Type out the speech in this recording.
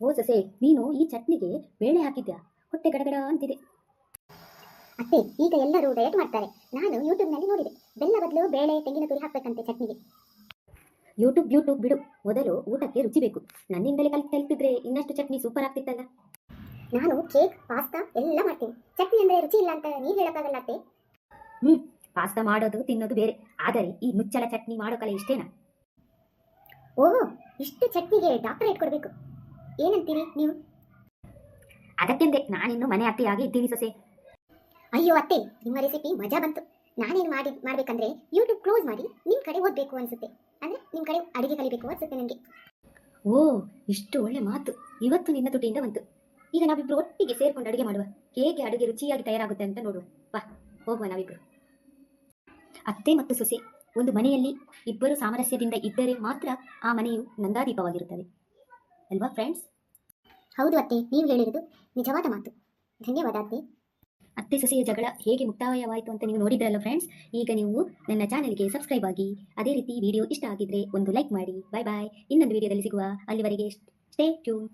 ಓ ಸೊಸೆ ನೀನು ಈ ಚಟ್ನಿಗೆ ಬೇಳೆ ಹಾಕಿದ್ಯಾ? ಹೊಟ್ಟೆ ಗಡಗಡ ಅಂತಿದೆ. ಅತ್ತೆ ಈಗ ಎಲ್ಲರೂ ಡಯಟ್ ಮಾಡ್ತಾರೆ. ನಾನು ಯೂಟ್ಯೂಬ್ನಲ್ಲಿ ನೋಡಿದೆ. ಬೆಲ್ಲ ಬದಲು ಬೇಳೆ ತೆಂಗಿನ ತುರಿ ಹಾಕ್ಬೇಕಂತೆ ಚಟ್ನಿಗೆ. ಯೂಟ್ಯೂಬ್ ಯೂಟ್ಯೂಬ್ ಬಿಡು. ಮೊದಲು ಊಟಕ್ಕೆ ರುಚಿ ಬೇಕು. ನನ್ನಿಂದಲೇ ಕಲಿತು ಕಲಿತಿದ್ರೆ ಇನ್ನಷ್ಟು ಚಟ್ನಿ ಸೂಪರ್ ಆಗ್ತಿತ್ತಲ್ಲ. ನಾನು ಕೇಕ್ ಪಾಸ್ತಾ ಎಲ್ಲ ಮಾಡ್ತೀನಿ. ಚಟ್ನಿ ಅಂದ್ರೆ ರುಚಿ ಇಲ್ಲ ಅಂತ ನೀವು ಹೇಳಕ್ಕಾಗಲ್ಲ ಅತ್ತೆ? ಹ್ಮ್ ಪಾಸ್ತಾ ಮಾಡೋದು ತಿನ್ನೋದು ಬೇರೆ. ಆದರೆ ಈ ಮುಚ್ಚಳ ಚಟ್ನಿ ಮಾಡೋ ಕಲೆ ಇಷ್ಟೇನಾ? ಓಹ್ ಇಷ್ಟು ಚಟ್ನಿಗೆ ಡಾಕ್ಟರೇಟ್ ಕೊಡಬೇಕು. ಏನಂತೀರಿ ನೀವು? ಅದಕ್ಕೆಂದೆ ನಾನಿನ್ನು ಮನೆ ಅತ್ತೆಯಾಗಿ ಇದ್ದೀನಿ ಸೊಸೆ. ಅಯ್ಯೋ ಅತ್ತೆ ನಿಮ್ಮ ರೆಸಿಪಿ ಮಜಾ ಬಂತು. ನಾನೇನು ಮಾಡಿ ಮಾಡ್ಬೇಕಂದ್ರೆ ಯೂಟ್ಯೂಬ್ ಕ್ಲೋಸ್ ಮಾಡಿ ನಿಮ್ಮ ಕಡೆ ಓದಬೇಕು ಅನ್ಸುತ್ತೆ. ಅಂದ್ರೆ ನಿಮ್ಮ ಕಡೆ ಅಡುಗೆ ಕಲಿಬೇಕು ಅನ್ಸುತ್ತೆ ನನಗೆ ಓ ಇಷ್ಟು ಒಳ್ಳೆ ಮಾತು. ಇವತ್ತು ನಿನ್ನ ತುಟಿಯಿಂದ ಬಂತು. ಈಗ ನಾವಿಬ್ರು ಒಟ್ಟಿಗೆ ಸೇರ್ಕೊಂಡು ಅಡುಗೆ ಮಾಡುವ. ಹೇಗೆ ಅಡುಗೆ ರುಚಿಯಾಗಿ ತಯಾರಾಗುತ್ತೆ ಅಂತ ನೋಡುವ. ವಾ ಹೋಗುವ ನಾವಿಬ್ರು. ಅತ್ತೆ ಮತ್ತು ಸೊಸೆ ಒಂದು ಮನೆಯಲ್ಲಿ ಇಬ್ಬರು ಸಾಮರಸ್ಯದಿಂದ ಇದ್ದರೆ ಮಾತ್ರ ಆ ಮನೆಯು ನಂದಾದೀಪವಾಗಿರುತ್ತದೆ. ಅಲ್ವಾ ಫ್ರೆಂಡ್ಸ್ ಹೌದು ಅತ್ತೆ, ನೀವು ಹೇಳಿರೋದು ನಿಜವಾದ ಮಾತು. ಧನ್ಯವಾದ ಅತ್ತೆ. ಅತ್ತೆ ಸೊಸೆಯ ಜಗಳ ಹೇಗೆ ಮುಕ್ತಾಯವಾಯಿತು ಅಂತ ನೀವು ನೋಡಿದ್ರಲ್ಲ ಫ್ರೆಂಡ್ಸ್ ಈಗ ನೀವು ನನ್ನ ಚಾನೆಲ್ಗೆ ಸಬ್ಸ್ಕ್ರೈಬ್ ಆಗಿ, ಅದೇ ರೀತಿ ವಿಡಿಯೋ ಇಷ್ಟ ಆಗಿದ್ರೆ ಒಂದು ಲೈಕ್ ಮಾಡಿ. ಬಾಯ್ ಬಾಯ್ ಇನ್ನೊಂದು ವಿಡಿಯೋದಲ್ಲಿ ಸಿಗುವ ಅಲ್ಲಿವರೆಗೆ ಸ್ಟೇ ಟ್ಯೂನ್